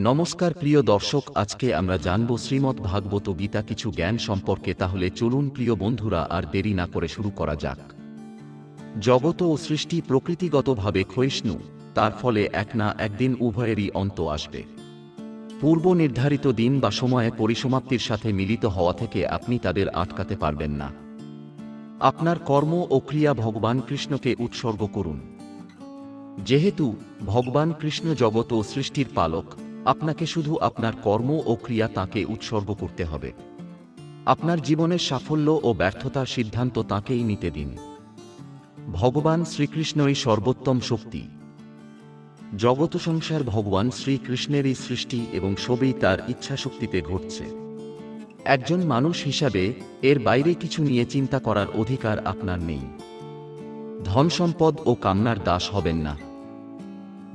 নমস্কার প্রিয় দর্শক, আজকে আমরা জানব শ্রীমদ্ ভাগবত গীতা কিছু জ্ঞান সম্পর্কে, তাহলে চলুন প্রিয় বন্ধুরা, আর দেরি না করে শুরু করা যাক। জগত ও সৃষ্টি প্রকৃতিগতভাবে ক্ষয়িষ্ণু, তার ফলে এক না একদিন উভয়েরই অন্ত আসবে। পূর্ব নির্ধারিত দিন বা সময়ে পরিসমাপ্তির সাথে মিলিত হওয়া থেকে আপনি তাদের আটকাতে পারবেন না। আপনার কর্ম ও ক্রিয়া ভগবান কৃষ্ণকে উৎসর্গ করুন। যেহেতু ভগবান কৃষ্ণ জগত ও সৃষ্টির পালক আপনাকে শুধু আপনার কর্ম ও ক্রিয়া তাঁকে উৎসর্গ করতে হবে। আপনার জীবনের সাফল্য ও ব্যর্থতার সিদ্ধান্ত তাঁকেই নিতে দিন। ভগবান শ্রীকৃষ্ণই সর্বোত্তম শক্তি। জগৎ সংসার ভগবান শ্রীকৃষ্ণেরই সৃষ্টি এবং সবই তার ইচ্ছাশক্তিতে ঘটছে। একজন মানুষ হিসাবে এর বাইরে কিছু নিয়ে চিন্তা করার অধিকার আপনার নেই। ধন সম্পদ ও কামনার দাস হবেন না।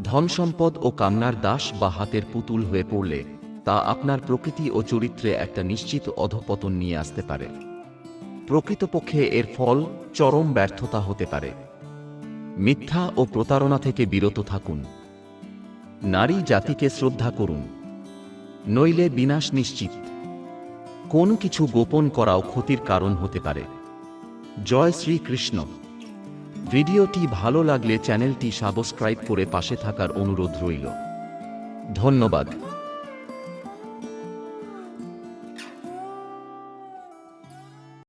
ধন সম্পদ ও কামনার দাস বা হাতের পুতুল হয়ে পড়লে তা আপনার প্রকৃতি ও চরিত্রে একটা নিশ্চিত অধপতন নিয়ে আসতে পারে। প্রকৃতপক্ষে এর ফল চরম ব্যর্থতা হতে পারে। মিথ্যা ও প্রতারণা থেকে বিরত থাকুন। নারী জাতিকে শ্রদ্ধা করুন। নইলে বিনাশ নিশ্চিত। কোন কিছু গোপন করাও ক্ষতির কারণ হতে পারে। জয় শ্রীকৃষ্ণ। ভিডিওটি ভালো লাগলে চ্যানেলটি সাবস্ক্রাইব করে পাশে থাকার অনুরোধ রইল। ধন্যবাদ।